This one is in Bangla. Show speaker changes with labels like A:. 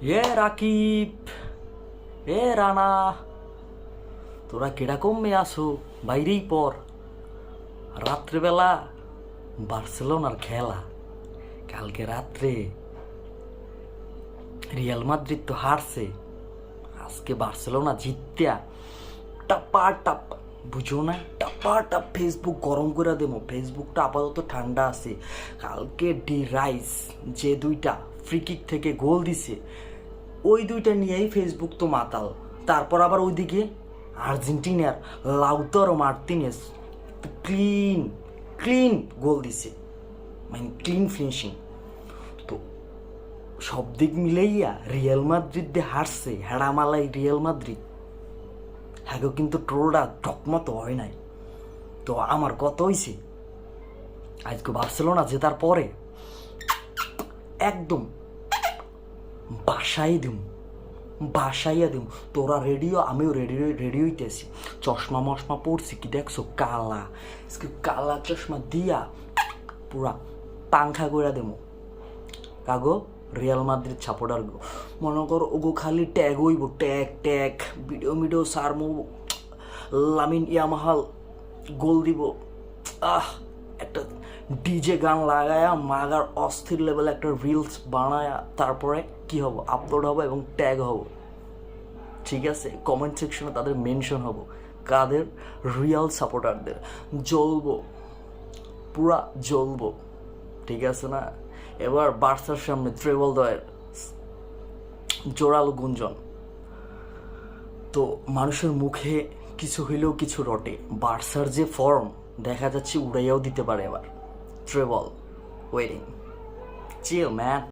A: এ রাকিব এ রানা তোরা কীরকম মেয়ে আসো বাইরেই পর রাত্রেবেলা বার্সেলোনার খেলা কালকে রাত্রে রিয়াল মাদ্রিদ তো হারছে আজকে বার্সেলোনা জিতিয়া টাপা টাপ বুঝো না, টাপা টাপ ফেসবুক গরম করে দেবো। ফেসবুকটা আপাতত ঠান্ডা আছে। কালকে ডি রাইস, যে দুইটা ফ্রি কিক থেকে গোল দিছে, ওই দুইটা নিয়েই ফেসবুক তো মাতাল। তারপর আবার ওইদিকে আর্জেন্টিনার Lautaro Martinez clean clean goal দিছে। মানে ক্লিন ফিনিশিং তো সব দিক মিলাইয়া রিয়াল মাদ্রিদ দিয়ে হারছে, হেড়ামালাই রিয়াল মাদ্রিদ হ্যাঁ কিন্তু ট্রোলটা ঢকমতো হয় নাই। তো আমার কত হয়েছে আজকে বার্সেলোনা জেতার পরে একদম বাসাই দিম বাসাইয়া দিম। তোরা রেডিও আমিও রেডিও রেডি হইতেছি। চশমা মশমা পড়ছি কি দেখছ? কালা। কালা চশমা দিয়া পুরা পাংখা করে দেবো। কাগো? রিয়াল মাদ্রিদ সাপোর্টার গো। মনে কর ওগো খালি ট্যাগ হইব ট্যাগ ট্যাগ ভিডিও মিডিও সারমো লামিন ইয়ামাহাল, গোল দিব। আহ, একটা ডিজে গান লাগায়া, মাগার অস্থির লেভেল একটা রিলস বানায়া, তারপরে কি হব? আপলোড হব এবং ট্যাগ হব। ঠিক আছে? কমেন্ট সেকশনে তাদের মেনশন হব। কাদের? রিয়াল সাপোর্টারদের জ্বলবো। পুরা জ্বলবো। ঠিক আছে না? এবার বার্সার সামনে ট্রেবল দয়ের জোরালো গুঞ্জন। তো মানুষের মুখে কিছু হইলেও কিছু রটে। বার্সার যে ফর্ম দেখা যাচ্ছে উড়াইয়াও দিতে পারে এবার। Treble wedding চিও man